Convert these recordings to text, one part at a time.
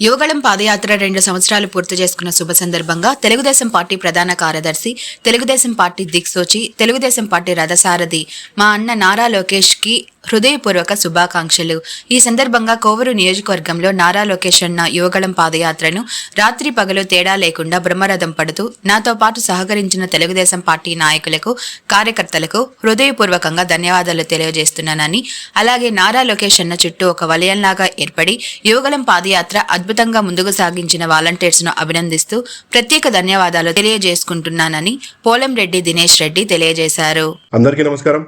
యువగళం పాదయాత్ర రెండు సంవత్సరాలు పూర్తి చేసుకున్న శుభ సందర్భంగా తెలుగుదేశం పార్టీ ప్రధాన కార్యదర్శి తెలుగుదేశం పార్టీ దిక్సూచి తెలుగుదేశం పార్టీ రథసారథి మా అన్న నారా లోకేష్కి హృదయపూర్వక శుభాకాంక్షలు. ఈ సందర్భంగా కోవూరు నియోజకవర్గంలో నారా లోకేష్ అన్న యువగళం పాదయాత్రను రాత్రి పగలు తేడా లేకుండా బ్రహ్మరథం పడుతూ నాతో పాటు సహకరించిన తెలుగుదేశం పార్టీ నాయకులకు కార్యకర్తలకు హృదయపూర్వకంగా ధన్యవాదాలు తెలియజేస్తున్నానని అలాగే నారా లోకేష్ అన్న చుట్టూ ఒక వలయంలాగా ఏర్పడి యువగళం పాదయాత్ర అద్భుతంగా ముందుకు సాగించిన వాలంటీర్స్ను అభినందిస్తూ ప్రత్యేక ధన్యవాదాలు తెలియజేసుకుంటున్నానని పోలంరెడ్డి దినేష్ రెడ్డి తెలియజేశారు. అందరికీ నమస్కారం.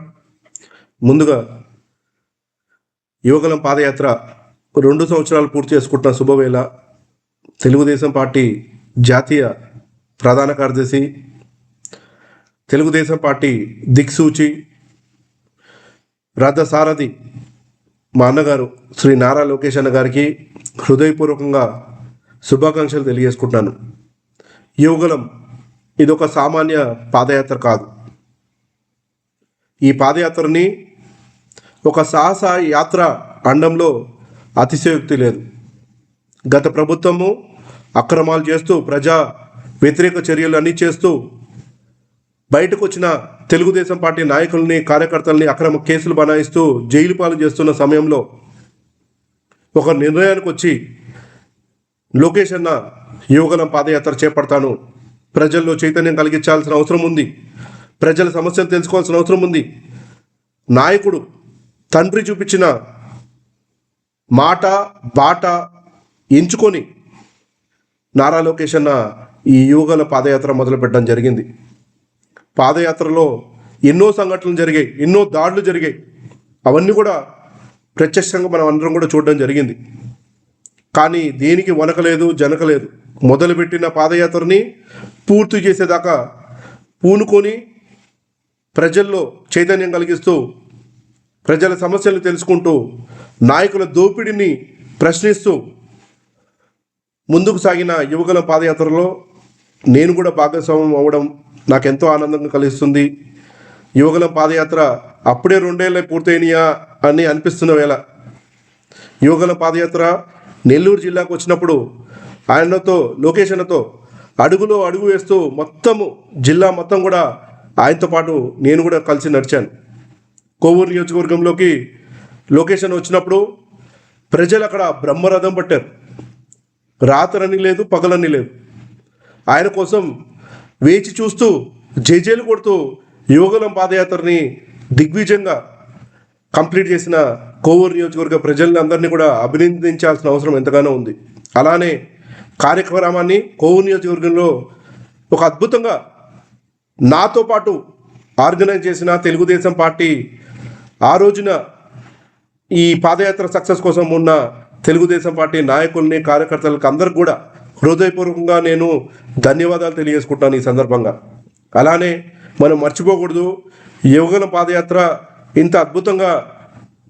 ముందుగా యువకులం పాదయాత్ర రెండు సంవత్సరాలు పూర్తి చేసుకుంటున్న శుభవేళ తెలుగుదేశం పార్టీ జాతీయ ప్రధాన కార్యదర్శి తెలుగుదేశం పార్టీ దిక్సూచి రథసారథి మా అన్నగారు శ్రీ నారా లోకేష్ అన్న గారికి హృదయపూర్వకంగా శుభాకాంక్షలు తెలియజేసుకుంటున్నాను యువగలం ఇదొక సామాన్య పాదయాత్ర కాదు. ఈ పాదయాత్రని ఒక సాహస యాత్ర అండంలో అతిశయోక్తి లేదు. గత ప్రభుత్వము అక్రమాలు చేస్తూ ప్రజా వ్యతిరేక చర్యలు అన్నీ చేస్తూ బయటకు వచ్చిన తెలుగుదేశం పార్టీ నాయకుల్ని కార్యకర్తల్ని అక్రమ కేసులు బనాయిస్తూ జైలు పాలు చేస్తున్న సమయంలో ఒక నిర్ణయానికి వచ్చి లోకేష్ అన్న యువగలం పాదయాత్ర చేపడతాను. ప్రజల్లో చైతన్యం కలిగించాల్సిన అవసరం ఉంది. ప్రజల సమస్యలు తెలుసుకోవాల్సిన అవసరం ఉంది. నాయకుడు తండ్రి చూపించిన మాట బాట ఎంచుకొని నారా లోకేష్ అన్న ఈ యువగల పాదయాత్ర మొదలుపెట్టడం జరిగింది. పాదయాత్రలో ఎన్నో సంఘటనలు జరిగాయి ఎన్నో దాడులు జరిగాయి. అవన్నీ కూడా ప్రత్యక్షంగా మనం అందరం కూడా చూడడం జరిగింది. కానీ దేనికి వనకలేదు జనకలేదు. మొదలుపెట్టిన పాదయాత్రని పూర్తి చేసేదాకా పూనుకొని ప్రజల్లో చైతన్యం కలిగిస్తూ ప్రజల సమస్యలు తెలుసుకుంటూ నాయకుల దోపిడీని ప్రశ్నిస్తూ ముందుకు సాగిన యువకుల పాదయాత్రలో నేను కూడా భాగస్వామ్యం అవ్వడం నాకెంతో ఆనందంగా కలిగిస్తుంది. యువకుల పాదయాత్ర అప్పుడే రెండేళ్ళే పూర్తయినాయా? అని అనిపిస్తున్న వేళ యువకుల పాదయాత్ర నెల్లూరు జిల్లాకు వచ్చినప్పుడు ఆయనతో లోకేష్ అన్నతో అడుగులో అడుగు వేస్తూ మొత్తము జిల్లా మొత్తం కూడా ఆయనతో పాటు నేను కూడా కలిసి నడిచాను. కోవూరు నియోజకవర్గంలోకి లొకేషన్ వచ్చినప్పుడు ప్రజలు అక్కడ బ్రహ్మరథం పట్టారు. రాత్రని లేదు పగలని లేదు. ఆయన కోసం వేచి చూస్తూ జేజేలు కొడుతూ యువగలం పాదయాత్రని దిగ్విజయంగా కంప్లీట్ చేసిన కోవూరు నియోజకవర్గ ప్రజలందరినీ కూడా అభినందించాల్సిన అవసరం ఎంతగానో ఉంది. అలానే కార్యక్రమాన్ని కోవూరు నియోజకవర్గంలో ఒక అద్భుతంగా నాతో పాటు ఆర్గనైజ్ చేసిన తెలుగుదేశం పార్టీ ఆ రోజున ఈ పాదయాత్ర సక్సెస్ కోసం ఉన్న తెలుగుదేశం పార్టీ నాయకుల్ని కార్యకర్తలకు అందరికి కూడా హృదయపూర్వకంగా నేను ధన్యవాదాలు తెలియజేసుకుంటాను ఈ సందర్భంగా. అలానే మనం మర్చిపోకూడదు యువగల పాదయాత్ర ఇంత అద్భుతంగా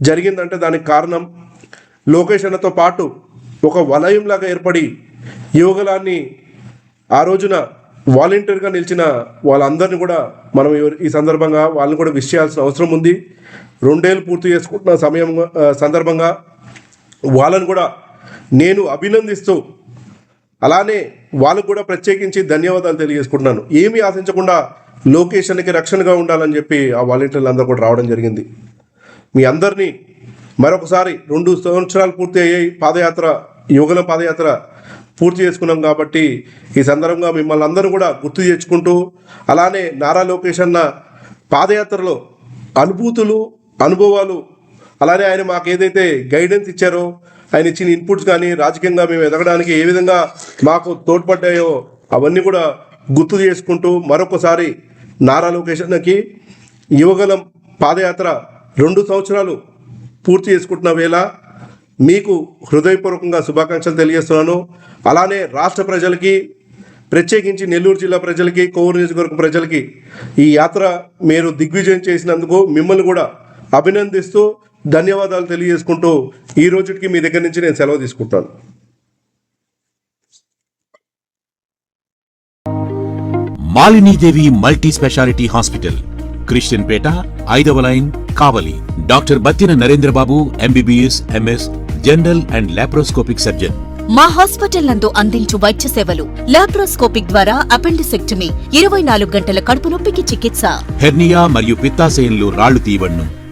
జరిగిందంటే దానికి కారణం లోకేష్ అన్నతో పాటు ఒక వలయంలాగా ఏర్పడి యువగలాన్ని ఆ రోజున వాలంటీర్గా నిలిచిన వాళ్ళందరినీ కూడా మనం ఈ సందర్భంగా వాళ్ళని కూడా విష్ చేయాల్సిన అవసరం ఉంది. రెండేళ్ళు పూర్తి చేసుకుంటున్న సమయం సందర్భంగా వాళ్ళని కూడా నేను అభినందిస్తూ అలానే వాళ్ళకు కూడా ప్రత్యేకించి ధన్యవాదాలు తెలియజేసుకుంటున్నాను. ఏమీ ఆశించకుండా లొకేషన్కి రక్షణగా ఉండాలని చెప్పి ఆ వాలంటీర్లు అందరూ కూడా రావడం జరిగింది. మీ అందరినీ మరొకసారి రెండు సంవత్సరాలు పూర్తి అయ్యాయి పాదయాత్ర యువగల పాదయాత్ర పూర్తి చేసుకున్నాం కాబట్టి ఈ సందర్భంగా మిమ్మల్ని అందరూ కూడా గుర్తు తెచ్చుకుంటూ అలానే నారా లోకేష్ అన్న పాదయాత్రలో అనుభూతులు అనుభవాలు అలానే ఆయన మాకు ఏదైతే గైడెన్స్ ఇచ్చారో ఆయన ఇచ్చిన ఇన్పుట్స్ కానీ రాజకీయంగా మేము ఎదగడానికి ఏ విధంగా మాకు తోడ్పడ్డాయో అవన్నీ కూడా గుర్తు చేసుకుంటూ మరొకసారి నారా లోకేషన్కి యువగలం పాదయాత్ర రెండు సంవత్సరాలు పూర్తి చేసుకుంటున్న వేళ మీకు హృదయపూర్వకంగా శుభాకాంక్షలు తెలియజేస్తున్నాను. అలానే రాష్ట్ర ప్రజలకి ప్రత్యేకించి నెల్లూరు జిల్లా ప్రజలకి కోవూరు నియోజకవర్గం ప్రజలకి ఈ యాత్ర మీరు దిగ్విజయం చేసినందుకు మిమ్మల్ని కూడా అభినందిస్తూ ధన్యవాదాలు తెలియజేసుకుంటూ ఈ రోజుకి మీ దగ్గర నుంచి నేను సెలవు తీసుకుంటాను. Malinidevi multi specialty hospital Christianpet ఐదవ line Kavali. Doctor Battina Narendrababu MBBS MS general and laparoscopic surgeon. మా హాస్పిటల్ నందు అందించు వైద్య సేవలు. లాప్రోస్కోపిక్ ద్వారా అపెండిసెక్టమీ ఇరవై నాలుగు గంటల కడుపు నొప్పికి చికిత్స. హెర్నియా మరియు పిత్తాశయంలో రాళ్ళు తీయబడ్ను.